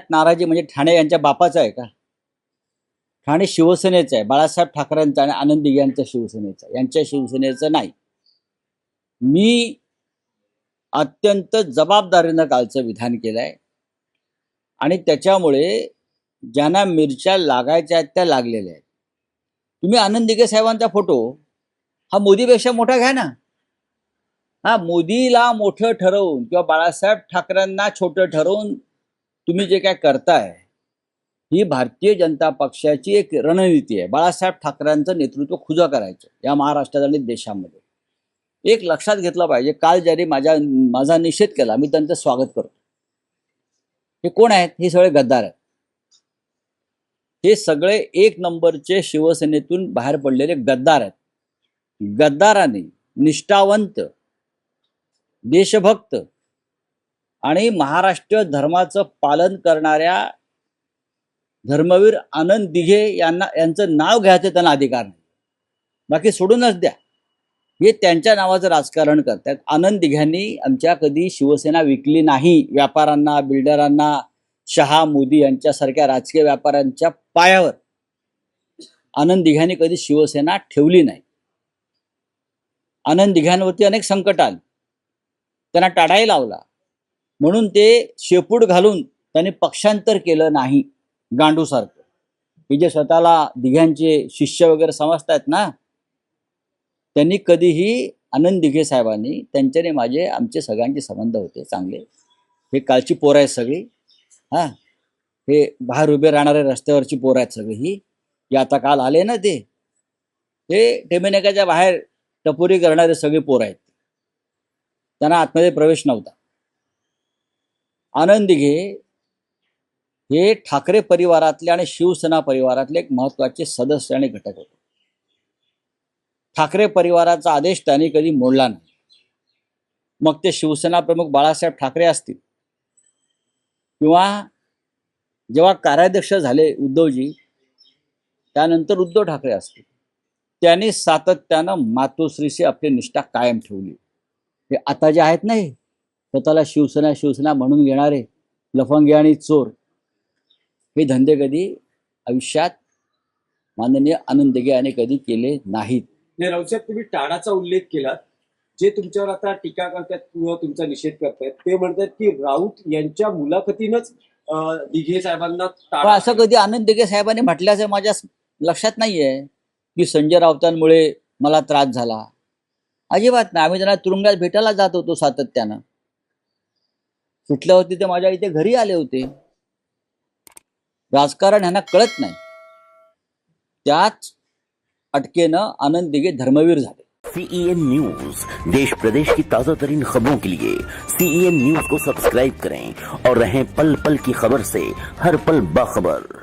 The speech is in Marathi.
नाराजी म्हणजे ठाणे यांच्या बापाचा आहे का? ठाणे शिवसेनेचं आहे. बाळासाहेब ठाकरेंचं आणि आनंद यांचं शिवसेनेचं यांच्या शिवसेनेचं नाही. मी अत्यंत जबाबदारीनं कालचं विधान केलंय. आणि त्याच्यामुळे ज्यांना मिरच्या लागायच्या आहेत त्या लागलेल्या आहेत. तुम्ही आनंद दिघे साहेबांचा फोटो हा मोदीपेक्षा मोठा घ्या ना. हा मोदीला मोठं ठरवून किंवा बाळासाहेब ठाकरेंना छोटं ठरवून तुम्ही जे काय करताय ही भारतीय जनता पक्षाची एक रणनीती आहे. बाळासाहेब ठाकरेंचं नेतृत्व खुजं करायचं या महाराष्ट्रात आणि देशामध्ये. एक लक्षात घेतलं पाहिजे काल ज्यांनी माझ्या माझा निषेध केला मी त्यांचं स्वागत करतो. हे कोण आहेत? हे सगळे गद्दार आहेत. हे सगळे एक नंबरचे शिवसेनेतून बाहेर पडलेले गद्दार आहेत. गद्दारांनी निष्ठावंत देशभक्त आणि महाराष्ट्र धर्माचं पालन करणाऱ्या धर्मवीर आनंद दिघे यांना यांचं नाव घ्यायचं त्यांना अधिकार नाही. बाकी सोडूनच द्या. हे त्यांच्या नावाचं राजकारण करतात. आनंद दिघ्यांनी आमच्या कधी शिवसेना विकली नाही. व्यापाऱ्यांना बिल्डरांना शहा मोदी यांच्यासारख्या राजकीय व्यापाऱ्यांच्या पायावर आनंद दिघ्यांनी कधी शिवसेना ठेवली नाही. आनंद दिघ्यांवरती अनेक संकट आली. त्यांना टाळाही लावला. म्हणून ते शेपूट घालून त्यांनी पक्षांतर केलं नाही गांडूसारखं. हे जे स्वतःला दिघ्यांचे शिष्य वगैरे समजतायत ना त्यांनी कधीही आनंद दिघे साहेबांनी त्यांच्याने माझे आमचे सगळ्यांचे संबंध होते चांगले. हे कालची पोरं आहेत सगळी. हा. हे बाहेर उभे राहणारे रस्त्यावरची पोरं आहेत सगळी ही. हे आता काल आले ना ते. हे टेमेनेकाच्या बाहेर टपोरी करणारे सगळे पोरं आहेत. त्यांना आतमध्ये प्रवेश नव्हता. आनंद घे हे ठाकरे परिवारातले आणि शिवसेना परिवारातले एक महत्त्वाचे सदस्य आणि घटक होते. ठाकरे परिवाराचा आदेश त्यांनी कधी मोडला नाही. मग ते शिवसेना प्रमुख बाळासाहेब ठाकरे असतील. किंवा जेव्हा कार्याध्यक्ष झाले उद्धवजी त्यानंतर उद्धव ठाकरे असतील. त्यांनी सातत्यानं मातोश्रीशी आपली निष्ठा कायम ठेवली. हे आता जे आहेत नाही स्वतःला शिवसेना शिवसेना म्हणून घेणारे लफंगे आणि चोर हे धंदे कधी आयुष्यात माननीय आनंद यांनी कधी केले नाहीत. नाही राऊसाहेब तुम्ही टाळाचा उल्लेख केला जे तुमच्यावर आता टीका करतात किंवा तुमचा निषेध करतायत ते म्हणतात की राऊत यांच्या मुलाखतीनच दिघे साहेबांना असं कधी आनंद दिघे साहेबांनी म्हटल्याचं माझ्या लक्षात नाहीये की संजय राऊतांमुळे मला त्रास झाला. अजिबात नाही. आम्ही त्यांना तुरुंगात भेटायला जात होतो सातत्यानं. सुटल्यावरती ते माझ्या इथे घरी आले होते. राजकारण ह्यांना कळत नाही. त्याच अटकेनं आनंद दिघे धर्मवीर झाले. सीईएन न्यूज़ देश प्रदेश की ताज़ा तरीन खबरों के लिए सीईएन न्यूज़ को सब्सक्राइब करें और रहें पल पल की खबर से हर पल बाखबर।